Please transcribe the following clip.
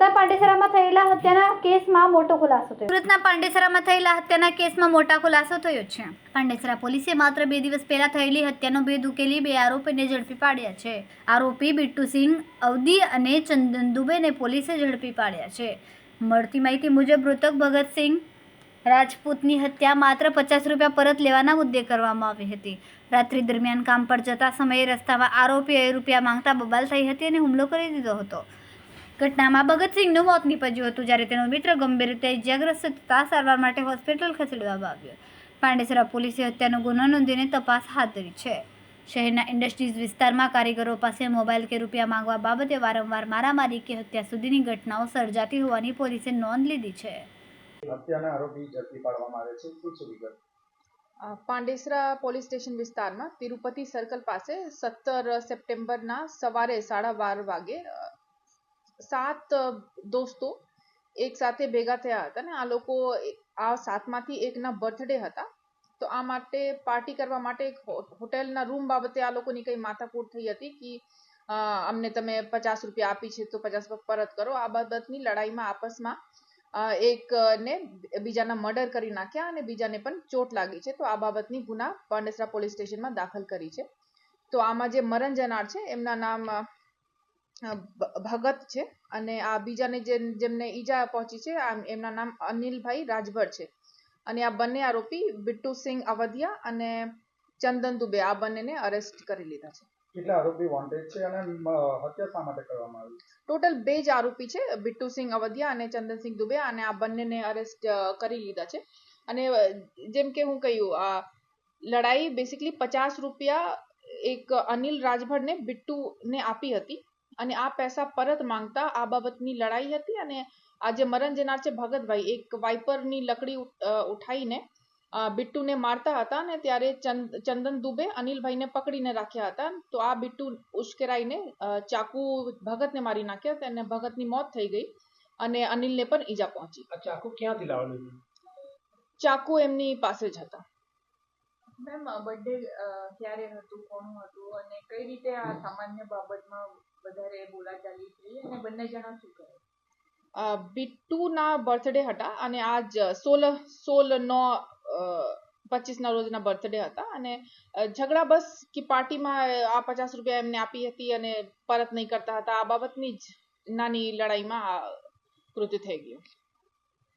સુરતના પાંડેસરામાં થયેલા હત્યાના કેસમાં મોટો ખુલાસો થયો. સુરતના પાંડેસરામાં થયેલા હત્યાના કેસમાં મોટા ખુલાસો થયો છે. પાંડેસરા પોલીસે માત્ર બે દિવસ પહેલા થયેલી હત્યાનો ભેદ ઉકેલી બે આરોપીને ઝડપી પાડ્યા છે. આરોપી બિટ્ટુસિંહ અવધી અને ચંદન દુબેને પોલીસે ઝડપી પાડ્યા છે. મળતી માહિતી મુજબ મૃતક ભગતસિંહ રાજપૂતની હત્યા માત્ર પચાસ રૂપિયા પરત લેવાના મુદ્દે કરવામાં આવી હતી. રાત્રિ દરમિયાન કામ પર જતા સમયે રસ્તામાં આરોપીએ રૂપિયા માંગતા બબાલ થઈ હતી અને હુમલો કરી દીધો હતો. ઘટનામાં ભગતસિંહનું મોત નીપજ્યું હતું જ્યારે તેનો મિત્ર ગંભીર રીતે ઇજાગ્રસ્ત થતાં સારવાર માટે હોસ્પિટલ ખસેડવામાં આવ્યો. પાંડેસરા પોલીસે હત્યાનો ગુનો નોંધીને તપાસ હાથ ધરી છે. શહેરના ઇન્ડસ્ટ્રીઝ વિસ્તારમાં કારીગરો પાસે મોબાઈલ કે રૂપિયા માંગવા બાબતે વારંવાર મારામારી કે હત્યા સુધીની ઘટનાઓ સર્જાતી હોવાની પોલીસે નોંધ લીધી છે. હત્યાના આરોપી ઝડપી પાડવામાં આવે છે. શું છે વિગત? પાંડેસરા પોલીસ સ્ટેશન વિસ્તારમાં તિરુપતિ સર્કલ પાસે સત્તર સપ્ટેમ્બરના સવારે સાડા બાર વાગે સાત દોસ્તો એક સાથે ભેગા થયા હતા ને. આ લોકો આ સાતમાંથી એકના બર્થડે હતા. તો આ માટે પાર્ટી કરવા માટે હોટેલના રૂમ બાબતે આ લોકોની કંઈ માથાકૂટ થઈ હતી કે અમને તમે પચાસ રૂપિયા આપી છે તો પચાસ પરત કરો. આ બાબતની લડાઈમાં આપસમાં એકને બીજાના મર્ડર કરી નાખ્યા અને બીજાને પણ ચોટ લાગી છે. તો આ બાબતની ગુના પાંડેસરા પોલીસ સ્ટેશનમાં દાખલ કરી છે. તો આમાં જે મરણ જનાર છે, એમના નામ ભગત છે અને આ બીજાને જેમને ઈજા પહોંચી છે એમના નામ અનિલભાઈ રાજભર છે. અને આ બંને આરોપી બિટ્ટુસિંહ અવધિયા અને ચંદન દુબે આ બંનેને અરેસ્ટ કરી લીધા છે. કેટલા આરોપી વોન્ટેડ છે અને હત્યા શા માટે કરવામાં આવી ટોટલ બે જ આરોપી છે બિટ્ટુસિંહ અવધિયા અને ચંદનસિંહ દુબે અને આ બંનેને અરેસ્ટ કરી લીધા છે. અને જેમ કે હું કહ્યું આ લડાઈ બેસિકલી પચાસ રૂપિયા એક અનિલ રાજભરને બિટ્ટુને આપી હતી. અને આ પૈસા પરત માંગતા આ બાબતની લડાઈ હતી અને આજે મરણ જનાર છે ભગતભાઈ. એક વાઇપરની લકડી ઉઠાઈને બિટ્ટુને મારતા હતા અને ત્યારે ચંદન દુબે અનિલભાઈને પકડીને રાખ્યા હતા. તો આ બિટ્ટુ ઉશ્કેરાઈને ચાકુ ભગતને મારી નાખ્યા હતા અને ભગતની મોત થઈ ગઈ અને અનિલને પણ ઈજા પહોંચી. ચાકુ ક્યાંથી લાવવાનું? ચાકુ એમની પાસે જ હતા. મેમ બર્થડે ક્યારે હતું કોનું હતું અને કઈ રીતે આ સામાન્ય બાબતમાં વધારે બોલાચાલી થઈ અને બંને જણા શું કરે? બિટ્ટુના બર્થડે હતા અને આજ સોળ સોળ નો પચીસના રોજના બર્થડે હતા અને ઝઘડા બસ કે પાર્ટીમાં આ પચાસ રૂપિયા એમને આપી હતી અને પરત નહીં કરતા હતા. આ બાબતની જ નાની લડાઈમાં આ કૃત્ય થઈ ગયું.